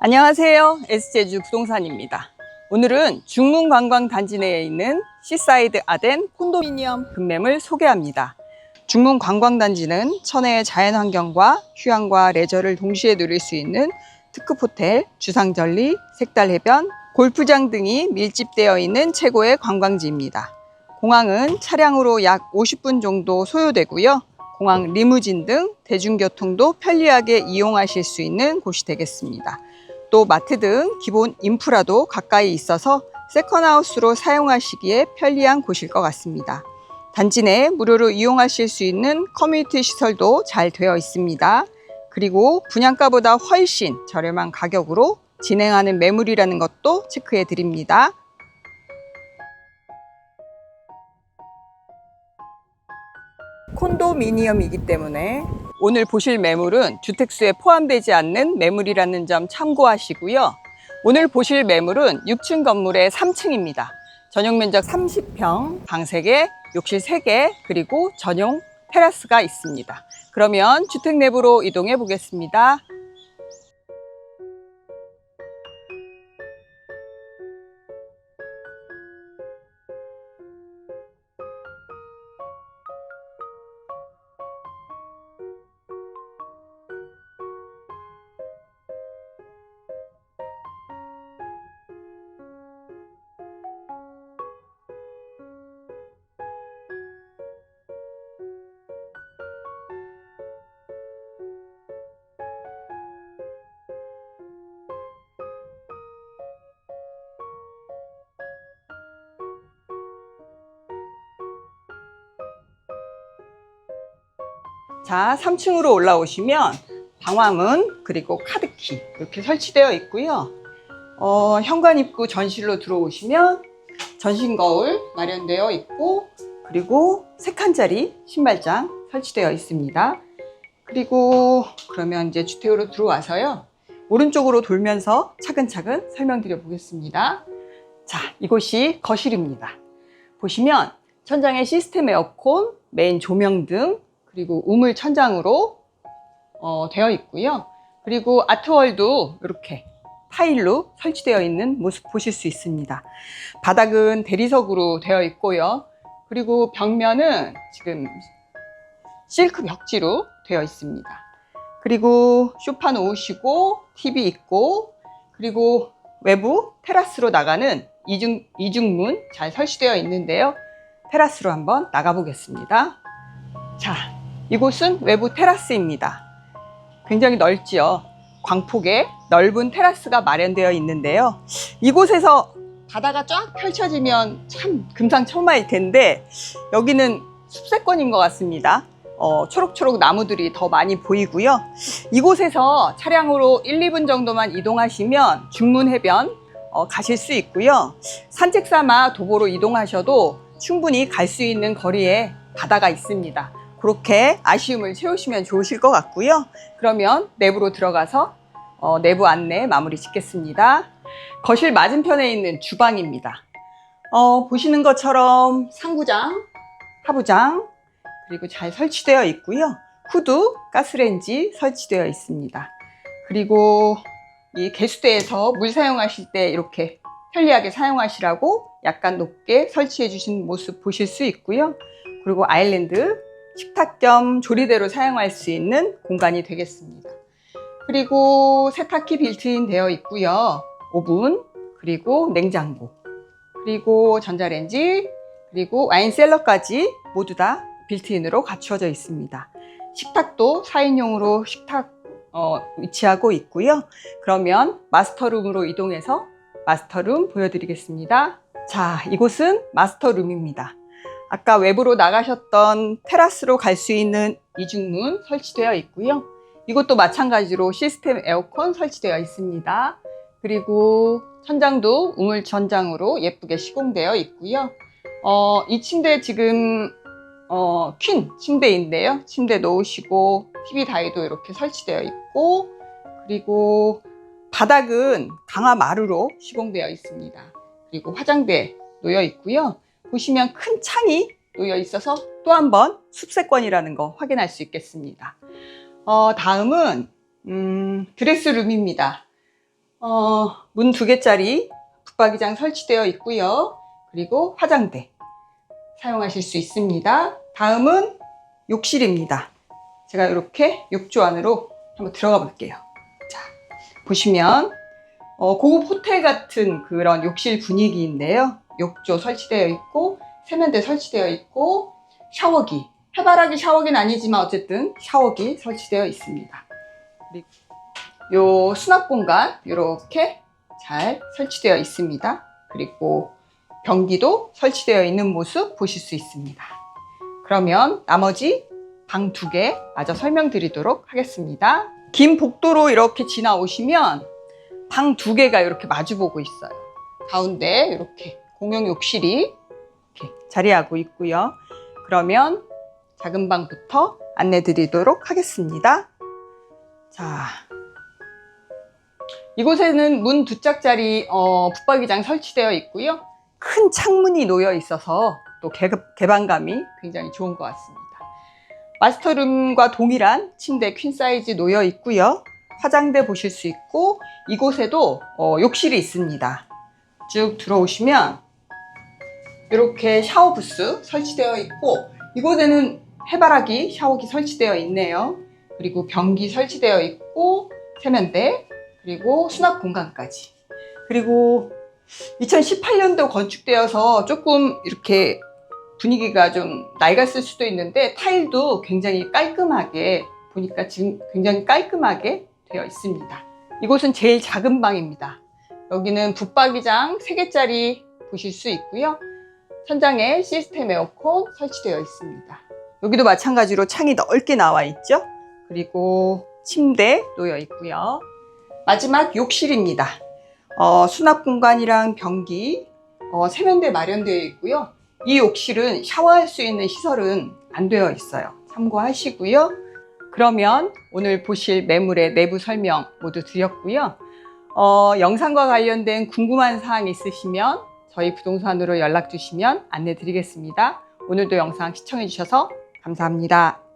안녕하세요. S제주 부동산입니다. 오늘은 중문관광단지 내에 있는 시사이드 아덴 콘도미니엄 급매물 소개합니다. 중문관광단지는 천혜의 자연환경과 휴양과 레저를 동시에 누릴 수 있는 특급 호텔, 주상절리, 색달해변, 골프장 등이 밀집되어 있는 최고의 관광지입니다. 공항은 차량으로 약 50분 정도 소요되고요. 공항 리무진 등 대중교통도 편리하게 이용하실 수 있는 곳이 되겠습니다. 또 마트 등 기본 인프라도 가까이 있어서 세컨하우스로 사용하시기에 편리한 곳일 것 같습니다. 단지 내 무료로 이용하실 수 있는 커뮤니티 시설도 잘 되어 있습니다. 그리고 분양가보다 훨씬 저렴한 가격으로 진행하는 매물이라는 것도 체크해 드립니다. 콘도미니엄이기 때문에 오늘 보실 매물은 주택수에 포함되지 않는 매물이라는 점 참고하시고요. 오늘 보실 매물은 6층 건물의 3층입니다. 전용 면적 30평, 방 3개, 욕실 3개, 그리고 전용 테라스가 있습니다. 그러면 주택 내부로 이동해 보겠습니다. 자, 3층으로 올라오시면 방화문 그리고 카드키 이렇게 설치되어 있고요. 어, 현관 입구 전실로 들어오시면 전신 거울 마련되어 있고 그리고 세 칸짜리 신발장 설치되어 있습니다. 그리고 그러면 이제 주택으로 들어와서요. 오른쪽으로 돌면서 차근차근 설명드려 보겠습니다. 자, 이곳이 거실입니다. 보시면 천장에 시스템 에어컨, 메인 조명 등 그리고 우물 천장으로 어, 되어 있고요. 그리고 아트월도 이렇게 타일로 설치되어 있는 모습 보실 수 있습니다. 바닥은 대리석으로 되어 있고요. 그리고 벽면은 지금 실크 벽지로 되어 있습니다. 그리고 쇼파 놓으시고 TV 있고 그리고 외부 테라스로 나가는 이중, 이중문 잘 설치되어 있는데요. 테라스로 한번 나가 보겠습니다. 자, 이곳은 외부 테라스입니다. 굉장히 넓지요. 광폭의 넓은 테라스가 마련되어 있는데요. 이곳에서 바다가 쫙 펼쳐지면 참 금상첨화일 텐데 여기는 숲세권인 것 같습니다. 어, 초록초록 나무들이 더 많이 보이고요. 이곳에서 차량으로 1, 2분 정도만 이동하시면 중문해변 어, 가실 수 있고요. 산책 삼아 도보로 이동하셔도 충분히 갈 수 있는 거리에 바다가 있습니다. 그렇게 아쉬움을 채우시면 좋으실 것 같고요. 그러면 내부로 들어가서 어, 내부 안내 마무리 짓겠습니다. 거실 맞은편에 있는 주방입니다. 어, 보시는 것처럼 상부장, 하부장, 그리고 잘 설치되어 있고요. 후드, 가스레인지 설치되어 있습니다. 그리고 이 개수대에서 물 사용하실 때 이렇게 편리하게 사용하시라고 약간 높게 설치해 주신 모습 보실 수 있고요. 그리고 아일랜드 식탁 겸 조리대로 사용할 수 있는 공간이 되겠습니다. 그리고 세탁기 빌트인 되어 있고요. 오븐, 그리고 냉장고, 그리고 전자레인지, 그리고 와인 셀러까지 모두 다 빌트인으로 갖추어져 있습니다. 식탁도 4인용으로 식탁 어, 위치하고 있고요. 그러면 마스터룸으로 이동해서 마스터룸 보여드리겠습니다. 자, 이곳은 마스터룸입니다. 아까 외부로 나가셨던 테라스로 갈 수 있는 이중문 설치되어 있고요. 이것도 마찬가지로 시스템 에어컨 설치되어 있습니다. 그리고 천장도 우물 천장으로 예쁘게 시공되어 있고요. 어, 이 침대 지금 어, 퀸 침대인데요. 침대 놓으시고 TV 다이도 이렇게 설치되어 있고 그리고 바닥은 강화 마루로 시공되어 있습니다. 그리고 화장대 놓여 있고요. 보시면 큰 창이 놓여 있어서 또 한 번 숲세권이라는 거 확인할 수 있겠습니다. 어, 다음은 음, 드레스룸입니다. 어, 문 두 개짜리 붙박이장 설치되어 있고요. 그리고 화장대 사용하실 수 있습니다. 다음은 욕실입니다. 제가 이렇게 욕조 안으로 한번 들어가 볼게요. 자, 보시면 어, 고급 호텔 같은 그런 욕실 분위기인데요. 욕조 설치되어 있고 세면대 설치되어 있고 샤워기 해바라기 샤워기는 아니지만 어쨌든 샤워기 설치되어 있습니다. 요 수납 공간 이렇게 잘 설치되어 있습니다. 그리고 변기도 설치되어 있는 모습 보실 수 있습니다. 그러면 나머지 방 두 개 마저 설명드리도록 하겠습니다. 긴 복도로 이렇게 지나오시면 방 두 개가 이렇게 마주보고 있어요. 가운데 이렇게 공용 욕실이 이렇게 자리하고 있고요. 그러면 작은 방부터 안내 드리도록 하겠습니다. 자, 이곳에는 문 두 짝짜리 어, 붙박이장 설치되어 있고요. 큰 창문이 놓여 있어서 또 개, 개방감이 굉장히 좋은 것 같습니다. 마스터룸과 동일한 침대 퀸 사이즈 놓여 있고요. 화장대 보실 수 있고 이곳에도 어, 욕실이 있습니다. 쭉 들어오시면 이렇게 샤워 부스 설치되어 있고 이곳에는 해바라기 샤워기 설치되어 있네요. 그리고 변기 설치되어 있고 세면대 그리고 수납 공간까지. 그리고 2018년도 건축되어서 조금 이렇게 분위기가 좀 낡았을 수도 있는데 타일도 굉장히 깔끔하게 보니까 지금 굉장히 깔끔하게 되어 있습니다. 이곳은 제일 작은 방입니다. 여기는 붙박이장 3개짜리 보실 수 있고요. 천장에 시스템 에어컨 설치되어 있습니다. 여기도 마찬가지로 창이 넓게 나와 있죠. 그리고 침대 놓여 있고요. 마지막 욕실입니다. 어, 수납 공간이랑 변기, 어, 세면대 마련되어 있고요. 이 욕실은 샤워할 수 있는 시설은 안 되어 있어요. 참고하시고요. 그러면 오늘 보실 매물의 내부 설명 모두 드렸고요. 어, 영상과 관련된 궁금한 사항 있으시면 저희 부동산으로 연락 주시면 안내 드리겠습니다. 오늘도 영상 시청해 주셔서 감사합니다.